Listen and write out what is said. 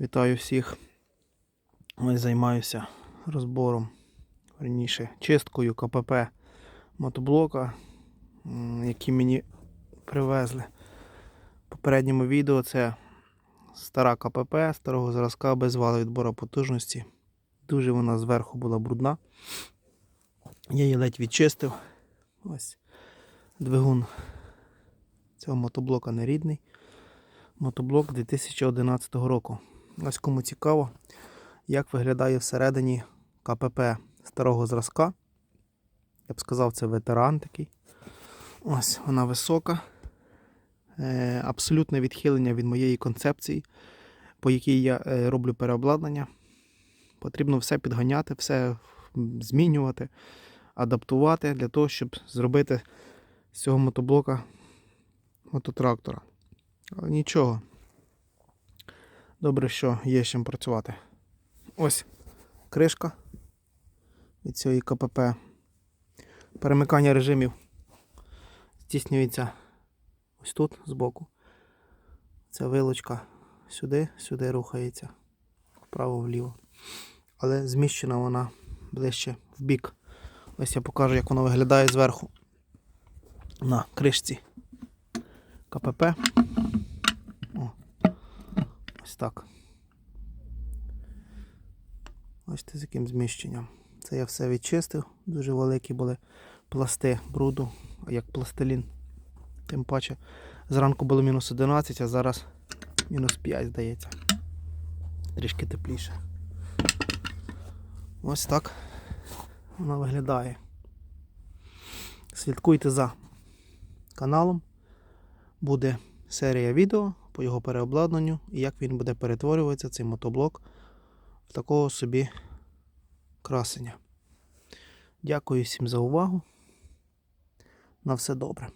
Вітаю всіх. Ось займаюся розбором, верніше, чисткою КПП мотоблока, який мені привезли. В попередньому відео це стара КПП старого зразка без валу відбору потужності. Дуже вона зверху була брудна. Я її ледь відчистив. Ось двигун цього мотоблока не рідний. Мотоблок 2011 року. Ось кому цікаво, як виглядає всередині КПП старого зразка. Я б сказав, це ветеран такий. Ось вона висока. Е, абсолютне відхилення від моєї концепції, по якій я е, роблю переобладнання. Потрібно все підганяти, все змінювати, адаптувати для того, щоб зробити з цього мотоблока мототрактора. Але нічого. Добре, що є чим працювати. Ось кришка від цієї КПП. Перемикання режимів здійснюється ось тут збоку. Ця вилочка сюди, сюди рухається, вправо-вліво. Але зміщена вона ближче в бік. Ось я покажу, як воно виглядає зверху на кришці КПП. Ось так. Бачите, з яким зміщенням. Це я все відчистив. Дуже великі були пласти бруду, як пластилін. Тим паче зранку було мінус 11, а зараз мінус 5, здається. Трішки тепліше. Ось так вона виглядає. Слідкуйте за каналом. Буде серія відео по його переобладнанню і як він буде перетворюватися, цей мотоблок, в такого собі красення. Дякую всім за увагу. На все добре.